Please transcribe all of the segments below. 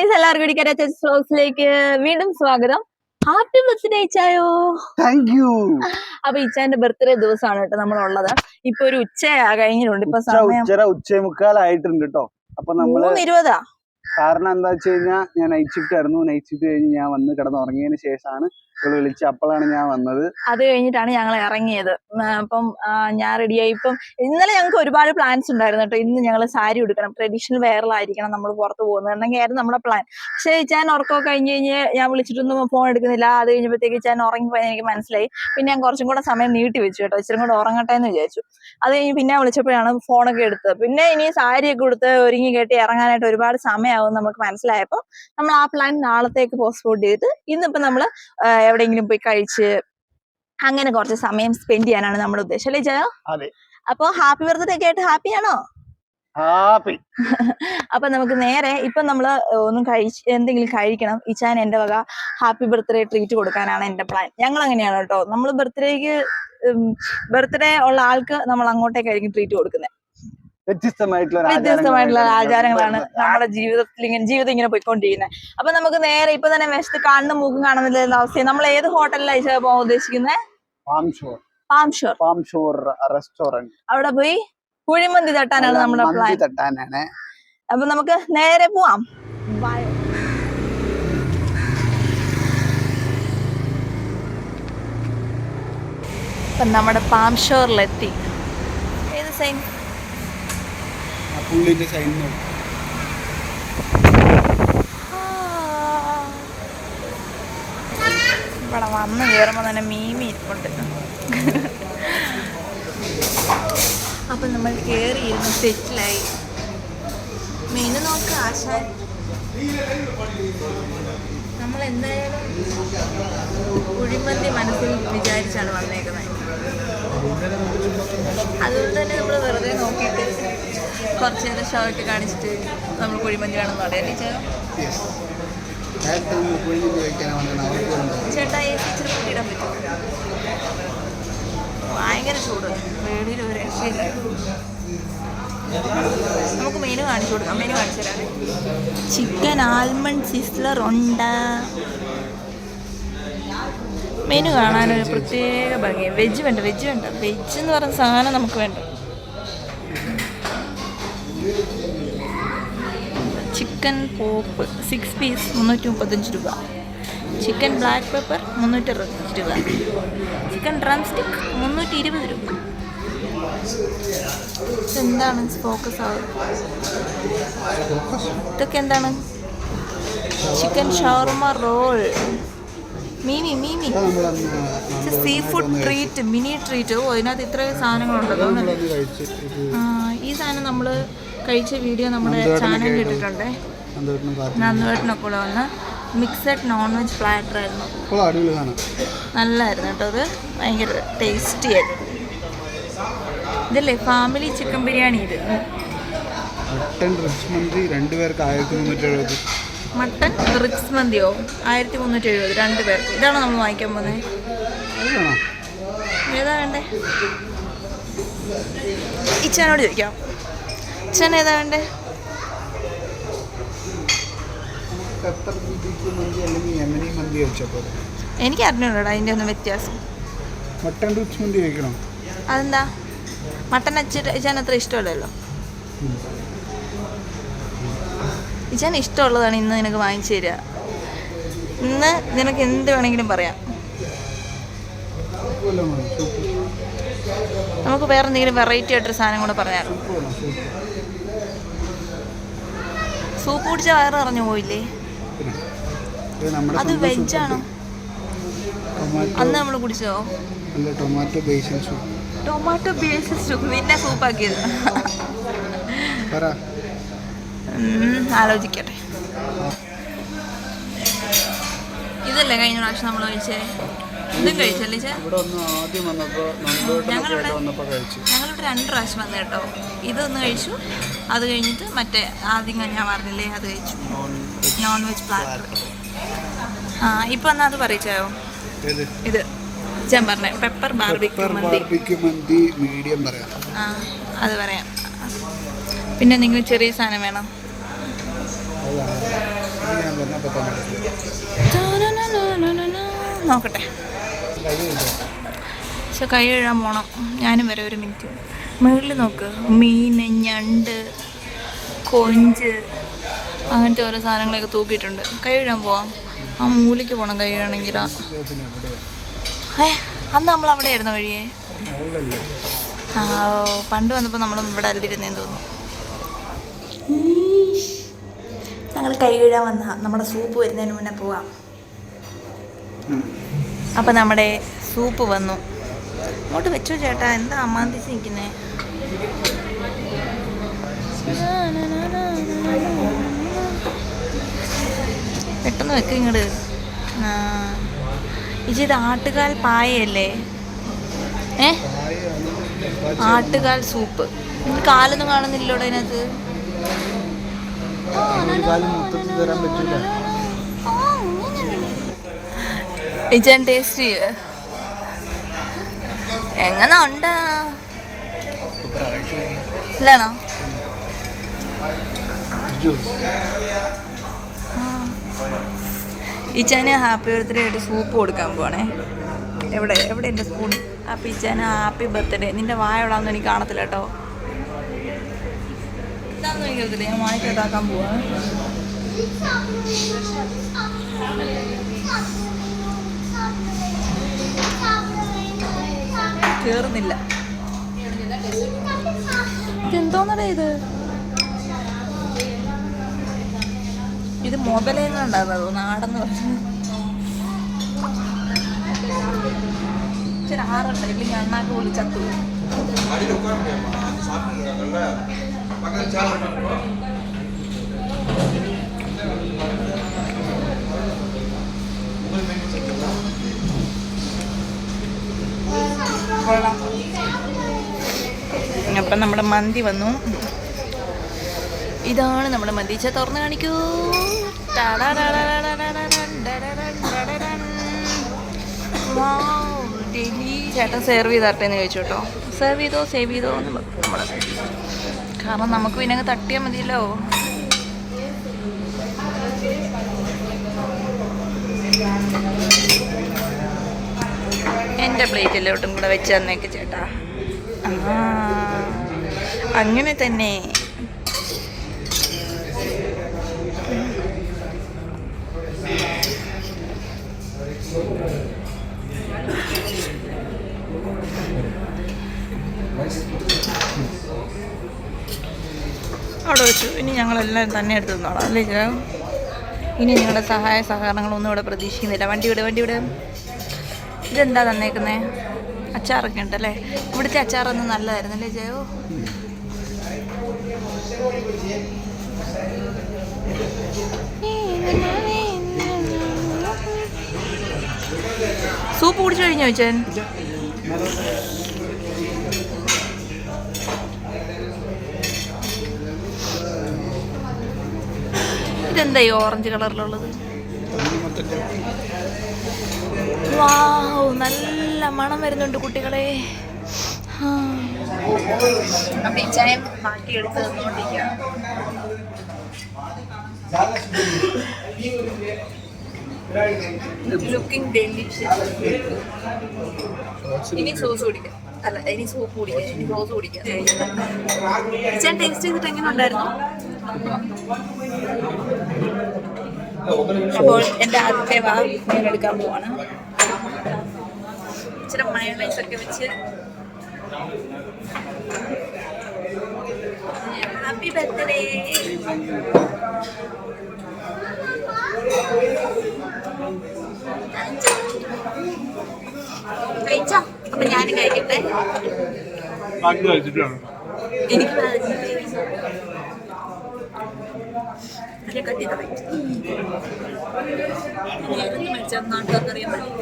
Guys എല്ലാവർക്കും ഇടിക്കര വ്ലോഗ്സിലേക്ക് വീണ്ടും സ്വാഗതം. ഹാപ്പി ബർത്ത്ഡേ ഇച്ചായോ. താങ്ക് യു അപ്പൊ ഇച്ചാന്റെ ബർത്ത്ഡേ ദിവസമാണ് കേട്ടോ നമ്മളുള്ളത്. ഇപ്പൊ ഒരു ഉച്ച കഴിഞ്ഞിട്ടുണ്ട്. ഇപ്പൊ ഉച്ചര ഉച്ചേ മുക്കാലായിട്ടുണ്ട് കേട്ടോ. അപ്പൊ നമ്മൾ ഇരുപതാ കാരണം എന്താ വെച്ച് കഴിഞ്ഞാൽ ഞാൻ നൈറ്റ് ഷിഫ്റ്റ് ആയിരുന്നു. നൈറ്റ് ഷിഫ്റ്റ് കഴിഞ്ഞ് ഞാൻ വന്ന് കിടന്നുറങ്ങിയതിന് ശേഷമാണ് ഇവൾ വിളിച്ച് അപ്പോഴാണ് ഞാൻ വന്നത്. അത് കഴിഞ്ഞിട്ടാണ് ഞങ്ങൾ ഇറങ്ങിയത്. അപ്പം ഞാൻ റെഡിയായി ഇപ്പം ഇന്നലെ ഞങ്ങൾക്ക് ഒരുപാട് പ്ലാൻസ് ഉണ്ടായിരുന്നു കേട്ടോ. ഇന്ന് ഞങ്ങൾ സാരി ഉടുക്കണം. ട്രഡീഷണൽ വെയറിലായിരിക്കണം നമ്മൾ പുറത്ത് പോകുന്നത്. എന്നൊക്കെ ആയിരുന്നു നമ്മുടെ പ്ലാൻ പക്ഷേ ഞാൻ ഉറക്കമൊക്കെ കഴിഞ്ഞ് കഴിഞ്ഞ് ഞാൻ വിളിച്ചിട്ടൊന്നും ഫോൺ എടുക്കുന്നില്ല. അത് കഴിഞ്ഞപ്പോഴത്തേക്ക് ഞാൻ ഉറങ്ങിപ്പോയി എനിക്ക് മനസ്സിലായി. പിന്നെ ഞാൻ കുറച്ചും കൂടെ സമയം നീട്ടി വെച്ചു കേട്ടോ. ഇച്ചിരി കൂടെ ഉറങ്ങട്ടെ എന്ന് വിചാരിച്ചു. അത് കഴിഞ്ഞ് പിന്നെ വിളിച്ചപ്പോഴാണ് ഫോണൊക്കെ എടുത്തത്. പിന്നെ ഇനി സാരിയൊക്കെ കൊടുത്ത് ഒരുങ്ങി കെട്ടി ഇറങ്ങാനായിട്ട് ഒരുപാട് സമയമാവും നമുക്ക് മനസ്സിലായപ്പോൾ നമ്മൾ ആ പ്ലാൻ നാളത്തേക്ക് പോസ്റ്റ്പോൺ ചെയ്ത് ഇന്നിപ്പോൾ നമ്മൾ എവിടെയെങ്കിലും പോയി കഴിച്ച് അങ്ങനെ കുറച്ച് സമയം സ്പെൻഡ് ചെയ്യാനാണ് നമ്മുടെ ഉദ്ദേശം അല്ലേ ജയോ. അപ്പൊ ഹാപ്പി ബർത്ത്ഡേ ഒക്കെ ആയിട്ട് ഹാപ്പി ആണോ? ഹാപ്പി. അപ്പൊ നമുക്ക് നേരെ ഇപ്പൊ നമ്മൾ ഒന്നും കഴിച്ച് എന്തെങ്കിലും കഴിക്കണം. ഇച്ചാൻ എന്റെ വക ഹാപ്പി ബർത്ത്ഡേ ട്രീറ്റ് കൊടുക്കാനാണ് എന്റെ പ്ലാൻ. ഞങ്ങൾ അങ്ങനെയാണ് കേട്ടോ. നമ്മൾ ബർത്ത്ഡേക്ക് ബർത്ത്ഡേ ഉള്ള ആൾക്ക് നമ്മൾ അങ്ങോട്ടേക്കായിരിക്കും ട്രീറ്റ് കൊടുക്കുന്നത് വ്യത്യസ്തമായിട്ടുള്ള വ്യത്യസ്തമായിട്ടുള്ള ആചാരങ്ങളാണ് നമ്മുടെ ജീവിതത്തിൽ ഇങ്ങനെ ജീവിതം ഇങ്ങനെ പോയിക്കൊണ്ടിരിക്കുന്നത്. അപ്പൊ നമുക്ക് നേരെ ഇപ്പൊ തന്നെ വിശത്ത് കാണുന്ന മൂക്കും കാണുന്നില്ല അവസ്ഥയും നമ്മൾ ഏത് ഹോട്ടലിലാണ് പോകാൻ ഉദ്ദേശിക്കുന്നത് പാംഷോർ പാംഷോർ റെസ്റ്റോറന്റ് അവിടെ പോയി കുഴിമന്തി തട്ടാനാണ് നമ്മുടെ പ്ലാൻ തട്ടാനാണ്. അപ്പൊ നമുക്ക് നേരെ പോവാം. നമ്മുടെ പാംഷോറിലെത്തി ഏത് സൈൻ ആ പുള്ളിന്റെ സൈൻ ഇവിടെ വന്ന് കയറുമ്പോ തന്നെ മീമി ഇരിപ്പുണ്ട്. അപ്പൊ നമ്മൾ കയറിയിരുന്ന് സെറ്റിലായി മീന് നോക്ക് ആശാൻ. നമ്മൾ എന്തായാലും കുഴിമന്തി മനസ്സിൽ വിചാരിച്ചാണ് വന്നേക്കുന്നത്. അതുകൊണ്ട് തന്നെ കുറച്ച് നേരം ഷോ ഒക്കെ കാണിച്ചിട്ട് നമ്മൾ കുഴിമന്തി വേണമെന്ന് പറയാം. ടീച്ചർ? ചേട്ടാ ഈ ടീച്ചർ കൂട്ടിയിടാൻ പറ്റുമോ? ഭയങ്കര ചൂട്. വെളിയിൽ ഒരു രക്ഷയില്ല. നമുക്ക് മെനു കാണിച്ചു കൊടുക്കാം. മെനു കാണിച്ചു തരാം. ചിക്കൻ ആൽമണ്ട് സിസ്ലർ ഉണ്ട്. മെനു കാണാനൊരു പ്രത്യേക ഭംഗി വെജ് വേണ്ട വെജ് വേണ്ട. വെജ് എന്ന് പറഞ്ഞ സാധനം നമുക്ക് വേണ്ട. ചിക്കൻ പോപ്പ് സിക്സ് പീസ് മുന്നൂറ്റി മുപ്പത്തഞ്ച് രൂപ. ചിക്കൻ ബ്ലാക്ക് പെപ്പർ മുന്നൂറ്റി അറുപത്തഞ്ച് രൂപ. ചിക്കൻ ഡ്രം സ്റ്റിക്ക് മുന്നൂറ്റി ഇരുപത് രൂപ. എന്താണ് ഫോക്കസ് ആവുക ഇതൊക്കെ എന്താണ്? Chicken shawarma roll. മീമി മീമി. Sea food treat mini treat ഓ അതിനകത്ത് ഇത്രയും സാധനങ്ങളുണ്ടോ ഈ സാധനം നമ്മൾ കഴിച്ച വീഡിയോ നമ്മുടെ ചാനൽ ഇട്ടിട്ടുണ്ട് നന്ദുവേട്ടനൊക്കെ കൂടെ വന്ന് മിക്സഡ് നോൺ വെജ് പ്ലാറ്റർ ആയിരുന്നു നല്ലതായിരുന്നു കേട്ടോ അത്. ഭയങ്കര ടേസ്റ്റി ആയിരുന്നു. ഇതല്ലേ? ഫാമിലി ചിക്കൻ ബിരിയാണി ഇത്. മട്ടൺ റിച്ച് മന്തി രണ്ടുപേർക്ക് ആയിരത്തി മുന്നൂറ്റി എഴുപത് മട്ടൺ റിച്ച് മന്തിയോ ആയിരത്തി മുന്നൂറ്റി എഴുപത് രണ്ട് പേർക്ക്. ഇതാണോ നമ്മൾ വാങ്ങിക്കാൻ പോകുന്നത് ഏതാ വേണ്ടേ? ഇച്ചാനോട് ചോദിക്കാം. ഇച്ചാൻ ഏതാ വേണ്ടേ? എനിക്ക് അറിഞ്ഞൂടാ അതിന്റെ ഒന്നും വ്യത്യാസം. മട്ടൻ റിച്ച് മന്തി കഴിക്കണോ? അതെന്താ? മട്ടൻ ഇച്ചാൻ അത്ര ഇഷ്ടമല്ലല്ലോ. ഇച്ചാൻ ഇഷ്ടമുള്ളതാണ് ഇന്ന് നിനക്ക് വാങ്ങിച്ചു തരിക. ഇന്ന് നിനക്ക് എന്ത് വേണമെങ്കിലും പറയാം. നമുക്ക് വേറെ എന്തെങ്കിലും വെറൈറ്റി ആയിട്ടൊരു സാധനം കൂടെ പറഞ്ഞാൽ സൂപ്പ് കുടിച്ച വയറ് അറിഞ്ഞു പോയില്ലേ? അത് സ്വന്തം വെജ് ആണോ? ടൊമാറ്റോ അന്ന് നമ്മൾ കുടിച്ചോ tomato basil soup tomato base soup പിന്നെ സൂപ്പാക്കിയത്. ആലോചിക്കട്ടെ. ഇതല്ലേ കഴിഞ്ഞ പ്രാവശ്യം നമ്മൾ കഴിച്ചേ? ഇതും കഴിച്ചല്ലേ ചേ ഇവിടെ ഒന്ന് ആദ്യം വന്നപ്പോൾ ഞങ്ങളിവിടെ- വന്നപ്പോൾ കഴിച്ചു. ഞങ്ങളിവിടെ രണ്ട് പ്രാവശ്യം വന്നു കേട്ടോ. ഇതൊന്ന് കഴിച്ചു. അത് കഴിഞ്ഞിട്ട് മറ്റേ ആദ്യം ഞാൻ പറഞ്ഞില്ലേ അത് കഴിച്ചു. നോൺ വെജ് പ്ലാറ്റർ ആ ഇപ്പൊ എന്നാ അത് പറയിച്ചോ ഇത്. ഞാൻ പറഞ്ഞേ പെപ്പർ ബാർബിക്യൂ മന്തി. മീഡിയം പറയാം. ആ അത് പറയാം. പിന്നെ നിങ്ങൾ ചെറിയ സാധനം വേണം? നോക്കട്ടെ. പക്ഷെ കൈ കഴുകാൻ പോണം. ഞാനും വരെ ഒരു മിനിറ്റ് മുകളിൽ നോക്ക്. മീൻ ഞണ്ട് കൊഞ്ച് അങ്ങനത്തെ ഓരോ സാധനങ്ങളൊക്കെ തൂക്കിയിട്ടുണ്ട്. കൈ കഴുകാൻ പോവാം. ആ മൂലയ്ക്ക് പോകണം കൈ കഴുകണമെങ്കിൽ ഏ അന്ന് നമ്മൾ അവിടെ ആയിരുന്നു വഴിയേ? ആ പണ്ട് വന്നപ്പോൾ നമ്മൾ ഇവിടെ അല്ലിരുന്നേന്ന് തോന്നുന്നു. ഞങ്ങൾ കൈ കഴുകാൻ വന്ന. നമ്മുടെ സൂപ്പ് വരുന്നതിന് മുന്നേ പോവാം. അപ്പം നമ്മുടെ സൂപ്പ് വന്നു. അങ്ങോട്ട് വെച്ചോ ചേട്ടാ എന്താ അമ്മാന്തിച്ച് നിൽക്കുന്നേ? പെട്ടെന്ന് വെക്ക ഇങ്ങോട്ട് ഇജി ഇത് ആട്ടുകാൽ പായയല്ലേ? ഏ? ആട്ടുകാൽ സൂപ്പ്. ഇത് കാലൊന്നും കാണുന്നില്ലോടെ അതിനകത്ത്. ഓ പറ്റില്ല ഇജൻ ടേസ്റ്റ് എങ്ങനെ ഉണ്ട് ഇല്ലാണോ? ഇച്ചാന് ഹാപ്പി ബർത്ത്ഡേ ആയിട്ട് സൂപ്പ് കൊടുക്കാൻ പോണേ എവിടെ എവിടെ എന്റെ സ്പൂൺ അപ്പം ഇച്ചാന് ഹാപ്പി ബർത്ത്ഡേ. നിന്റെ വായ എവിടാന്ന് എനിക്ക് കാണത്തില്ല കേട്ടോ. ഇതാന്ന് എനിക്ക് അറിയത്തില്ല. ഞാൻ വായിക്കട്ടാക്കാൻ പോവാ. കേറുന്നില്ല. എന്തോന്നടേ ഇത്? ഇത് മുതലേന്നുണ്ടാകുന്നത് നാടെന്ന് പറഞ്ഞു. ഇച്ചിരി ആറുണ്ട് ഇല്ലെങ്കിൽ അണ്ണാക്ക് പോലും ചത്തു അപ്പം നമ്മുടെ മന്തി വന്നു. ഇതാണ് നമ്മുടെ മന്തി. ചാ തുറന്ന് കാണിക്കൂ. ചേട്ടൻ സെർവ് ചെയ്തട്ടെ എന്ന് ചോദിച്ചു കേട്ടോ സെർവ് ചെയ്തോ സേവ് ചെയ്തോ എന്ന് നമ്മൾ കാരണം നമുക്ക് പിന്നെ തട്ടിയാൽ മതിയല്ലോ എന്റെ പ്ലേറ്റിലോട്ടും കൂടെ വെച്ച് തന്നേക്ക് ചേട്ടാ. അങ്ങനെ തന്നെ. അവിടെ വെച്ചു. ഇനി ഞങ്ങളെല്ലാം തന്നെ എടുത്തു തന്നോളാം അല്ലേ ഇനി നിങ്ങളുടെ സഹായ സഹകരണങ്ങളൊന്നും ഇവിടെ പ്രതീക്ഷിക്കുന്നില്ല. വണ്ടി വിട് വണ്ടി വിട്. ഇതെന്താ തന്നേക്കുന്നേ? അച്ചാറൊക്കെ ഉണ്ടല്ലേ? ഇവിടുത്തെ അച്ചാറൊന്നും നല്ലതായിരുന്നല്ലേ ജയോ? സൂപ്പ് കുടിച്ചു കഴിഞ്ഞോ ചോദിച്ചാൻ ഇതെന്താ ഈ ഓറഞ്ച് കളറിലുള്ളത്? വാവ് നല്ല മണം വരുന്നുണ്ട് കുട്ടികളെ. അപ്പൊ ടേസ്റ്റ് ചെയ്തിട്ട് എങ്ങനെ ഉണ്ടായിരുന്നു? അപ്പോൾ എന്റെ ആദ്യത്തെ വാ ഞാൻ എടുക്കാൻ പോവാണ്. ഇച്ചിരി മയോണൈസ് ഒക്കെ വെച്ച്. ഹാപ്പി ബർത്ത്ഡേ കഴിച്ചോ? അപ്പൊ ഞാനും കഴിക്കട്ടെ. എനിക്ക് നല്ല കട്ടി തറയും മേടിച്ചാൽ മരിച്ചാൽ പറ്റും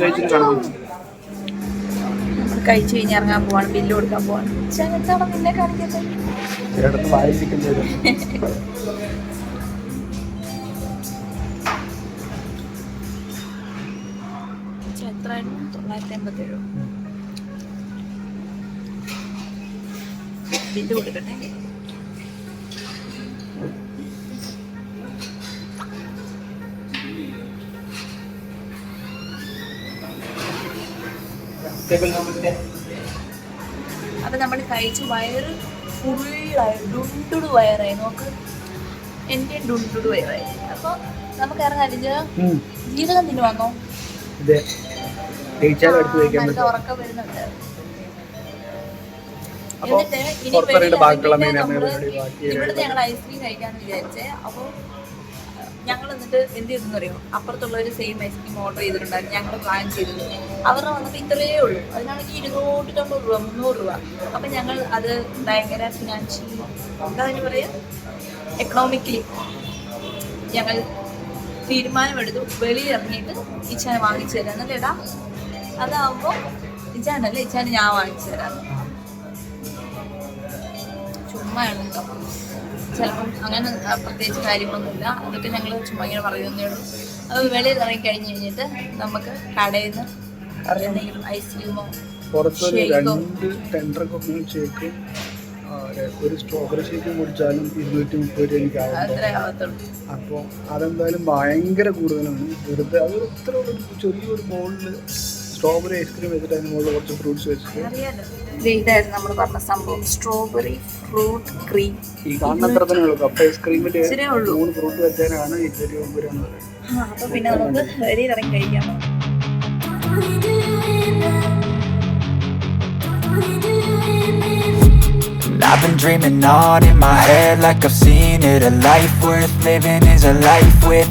കഴിച്ചിട്ട് കാണാം നമ്മൾ കഴിച്ചു കഴിഞ്ഞ് ഇറങ്ങാൻ പോവാണ് ബില്ല് കൊടുക്കാൻ പോവാണ്. പക്ഷെ അങ്ങനത്താണോ നിന്നെ കാണിക്കട്ടെ? ചേട്ടത്ത് തൊള്ളായിരത്തി എൺപത്തി പക്ഷെ ബില്ല് കൊടുക്കട്ടെ അപ്പൊ നമ്മൾ കഴിച്ച് വയറ് ഫുള്ളായി ഡുണ്ടുടു വയറായി. നോക്ക്. എന്റെ ഡുണ്ടുടു വയറായി. അപ്പൊ നമുക്ക് ഇറങ്ങാതിന് ജീരകം തിന്നു വന്നോ ഉറക്കം വരുന്നുണ്ട്. അപ്പൊ എന്നിട്ട് ഇനി പുറത്തിറങ്ങിയിട്ട് വെളിയിൽ ബാക്കിയുള്ള ബാക്കി ഞങ്ങൾ ഐസ്ക്രീം കഴിക്കാന്ന് വിചാരിച്ചേ. അപ്പോൾ ഞങ്ങൾ എന്നിട്ട് എന്ത് ചെയ്തെന്ന് അറിയോ? അപ്പുറത്തുള്ള ഒരു സെയിം ഐസ്ക്രീം ഓർഡർ ചെയ്തിട്ടുണ്ടായിരുന്നു. ഞങ്ങൾ പ്ലാൻ ചെയ്തത്. അവരുടെ വന്നപ്പോൾ ഇത്രയേ ഉള്ളൂ. അതിനാണെങ്കിൽ ഇരുന്നൂറ്റി തൊണ്ണൂറ് രൂപ മുന്നൂറ് രൂപ. അപ്പം ഞങ്ങൾ അത് ഭയങ്കര ഫിനാൻഷ്യലി എന്താ അതിന് പറയാ? എക്കണോമിക്കലി ഞങ്ങൾ തീരുമാനമെടുത്തു. വെളിയിൽ ഇറങ്ങിയിട്ട് ഇച്ചാനെ വാങ്ങിച്ചു തരാം. എന്നല്ലേടാ അതാവുമ്പോൾ ഇച്ചാനല്ലേ ഇച്ചാൻ ഞാൻ വാങ്ങിച്ചു തരാം. ചുമ്മായാണ് ചിലപ്പം അങ്ങനെ പ്രത്യേകിച്ച് കാര്യങ്ങളൊന്നുമില്ല. അതൊക്കെ ഞങ്ങൾ ചുമ്മാ ഇങ്ങനെ പറയുന്നേ ഉള്ളൂ. അത് വെളിയിൽ ഇറങ്ങി കഴിഞ്ഞ് കഴിഞ്ഞിട്ട് നമുക്ക് കടയിൽ നിന്ന് എന്തെങ്കിലും ഐസ്ക്രീമോ പുറത്തൊരു രണ്ട് ടെൻഡർ ഷേക്കും ഒരു സ്ട്രോബറി ഷേക്കും കുടിച്ചാലും ഇരുന്നൂറ്റി മുപ്പത് രൂപ എനിക്ക് ആവത്തുള്ളൂ. അപ്പോൾ അതെന്തായാലും ഭയങ്കര കൂടുതലാണ്. വെറുതെ അത് ഇത്ര ഒരു ചെറിയൊരു ബോളിൽ സ്ട്രോബെറി ഐസ്ക്രീം വെച്ചിട്ട് അതിന് മുകളിൽ കുറച്ച് ഫ്രൂട്ട്സ് വെച്ചിട്ട് ഇതായിരുന്നു നമ്മൾ പറഞ്ഞ സംഭവം. സ്ട്രോബെറി ഫ്രൂട്ട് ക്രീം ഈ തന്നെ ഉള്ളൂ. കപ്പ് ഐസ്ക്രീമിന്റെ ഇച്ചിരിയേ മൂന്ന് ഫ്രൂട്ട് വെച്ചതിനാണ് ഇരുപത്തി ഒമ്പത് രൂപ ആ അപ്പൊ പിന്നെ നമുക്ക് വെളിയിൽ ഇറങ്ങി കഴിക്കാം. I've been dreaming on in my head like I've seen it. A life worth living is a life with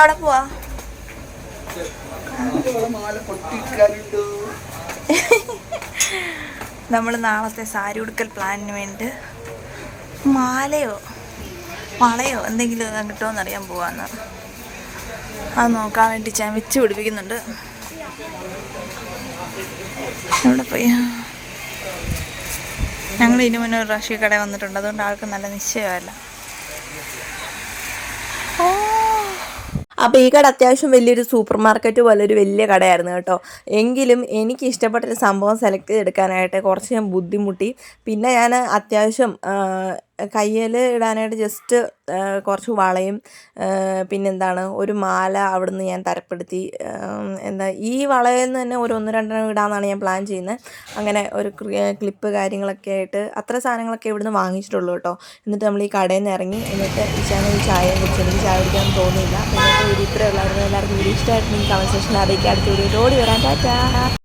അവിടെ പോവാ. നമ്മൾ നാളത്തെ സാരി ഉടുക്കൽ പ്ലാനിന് വേണ്ടി മാലയോ വളയോ എന്തെങ്കിലും കിട്ടുമോ അറിയാൻ പോവാന്ന്. അത് നോക്കാൻ വേണ്ടി ഞാൻ വെച്ച് പിടിപ്പിക്കുന്നുണ്ട്. എവിടെ പോയി? ഞങ്ങൾ ഇനി മുന്നേ ഒരു പ്രാവശ്യം വന്നിട്ടുണ്ട്. അതുകൊണ്ട് ആൾക്ക് നല്ല നിശ്ചയമല്ല. ഓ അപ്പോൾ ഈ കട അത്യാവശ്യം വലിയൊരു സൂപ്പർ മാർക്കറ്റ് പോലെ ഒരു വലിയ കടയായിരുന്നു കേട്ടോ. എങ്കിലും എനിക്ക് ഇഷ്ടപ്പെട്ടൊരു സംഭവം സെലക്ട് ചെയ്തെടുക്കാനായിട്ട് കുറച്ച് ഞാൻ ബുദ്ധിമുട്ടി. പിന്നെ ഞാൻ അത്യാവശ്യം കയ്യിൽ ഇടാനായിട്ട് ജസ്റ്റ് കുറച്ച് വളയും പിന്നെന്താണ് ഒരു മാല അവിടുന്ന് ഞാൻ തരപ്പെടുത്തി. എന്താ ഈ വളയിൽ നിന്ന് തന്നെ ഒരു ഒന്ന് രണ്ടെണ്ണം ഇടാമെന്നാണ് ഞാൻ പ്ലാൻ ചെയ്യുന്നത്. അങ്ങനെ ഒരു ക്ലിപ്പ് കാര്യങ്ങളൊക്കെ ആയിട്ട് അത്ര സാധനങ്ങളൊക്കെ ഇവിടുന്ന് വാങ്ങിച്ചിട്ടുള്ളൂ കേട്ടോ. എന്നിട്ട് നമ്മൾ ഈ കടയിൽ നിന്ന് ഇറങ്ങി എന്നിട്ട് ഇച്ചാണ് ഈ ചായ കുടിച്ചു എനിക്ക് ചായ കുടിക്കാൻ തോന്നിയില്ല. പിന്നെ വീഡിയോ എല്ലാവർക്കും വീഡിയോ എനിക്ക് കമന്റ് അറിയിക്കുക. അടുത്ത വീഡിയോ ഓടി വരാൻ ടാറ്റാ